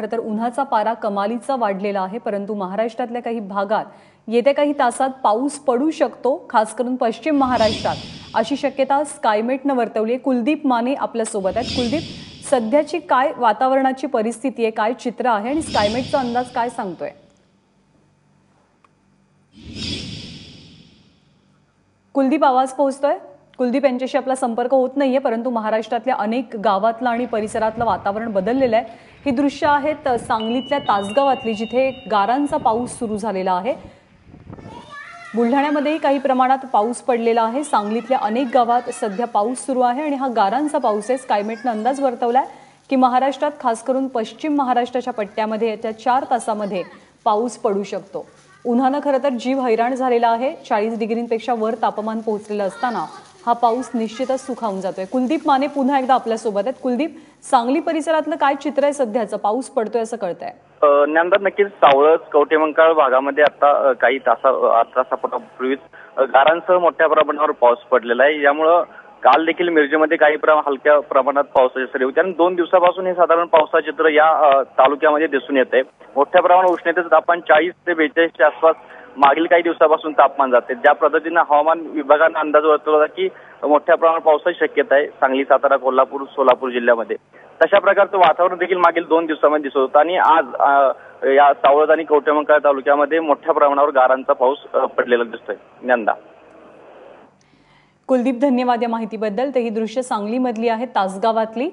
खरं तर उन्हाचा पारा कमालीचा वाढलेला आहे परंतु महाराष्ट्रातल्या काही भागात येत्या काही तासात पाऊस पडू शकतो खास करून पश्चिम महाराष्ट्रात. अशी शक्यता स्कायमेटनं वर्तवली आहे. कुलदीप माने आपल्यासोबत आहेत. कुलदीप सध्याची काय वातावरणाची परिस्थिती आहे? काय चित्र आहे? आणि स्कायमेटचा अंदाज काय सांगतोय? कुलदीप आवाज पोहोचतोय? कुलदीप यांच्याशी आपला संपर्क होत नाहीये परंतु महाराष्ट्रातल्या अनेक गावातलं आणि परिसरातलं वातावरण बदललेलं आहे. ही दृश्य आहेत सांगलीतल्या तासगावातली जिथे गारांचा पाऊस सुरू झालेला आहे. बुलढाण्यामध्येही काही प्रमाणात पाऊस पडलेला आहे. सांगलीतल्या अनेक गावात सध्या पाऊस सुरू आहे आणि हा गारांचा पाऊस आहे. स्कायमेटनं अंदाज वर्तवलाय की महाराष्ट्रात खास करून पश्चिम महाराष्ट्राच्या पट्ट्यामध्ये येत्या चार तासामध्ये पाऊस पडू शकतो. उन्हानं खरं तर जीव हैराण झालेला आहे. चाळीस डिग्रींपेक्षा वर तापमान पोहोचलेलं असताना हा पाऊस निश्चितच सुखावून जातोय. कुलदीप माने पुन्हा एकदा आपल्यासोबत आहेत. कुलदीप सांगली परिसरातलं काय चित्र आहे सध्याचं? पाऊस पडतोय असं कळत आहे ज्ञानदार नक्कीच सावळच कवटेमंकाळ भागामध्ये आता काही तासा तासापूर्वीच गारांसह मोठ्या प्रमाणावर पाऊस पडलेला आहे. यामुळं काल देखील मिरजेमध्ये काही प्रमाण हलक्या प्रमाणात पावसाची सरी होती. आणि दोन दिवसापासून हे साधारण पावसाचं चित्र या तालुक्यामध्ये दिसून येत आहे मोठ्या प्रमाणात उष्णतेचं तापमान चाळीस ते बेचाळीसच्या आसपास मागील काही दिवसापासून तापमान जाते. ज्या पद्धतीनं हवामान विभागानं अंदाज वर्तवला होता की मोठ्या प्रमाणात पावसाची शक्यता आहे सांगली सातारा कोल्हापूर सोलापूर जिल्ह्यामध्ये. तशा प्रकारचं वातावरण देखील मागील दोन दिवसामध्ये दिसत होतं आणि आज या सावळद आणि कवटेमंकाळ तालुक्यामध्ये मोठ्या प्रमाणावर गारांचा पाऊस पडलेला दिसतोय. यंदा. कुलदीप धन्यवाद या माहितीबद्दल. तर ही दृश्य सांगलीमधली आहेत तासगावातली.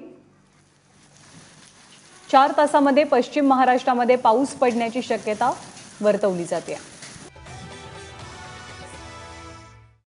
चार तासामध्ये पश्चिम महाराष्ट्रामध्ये पाऊस पडण्याची शक्यता वर्तवली जाते.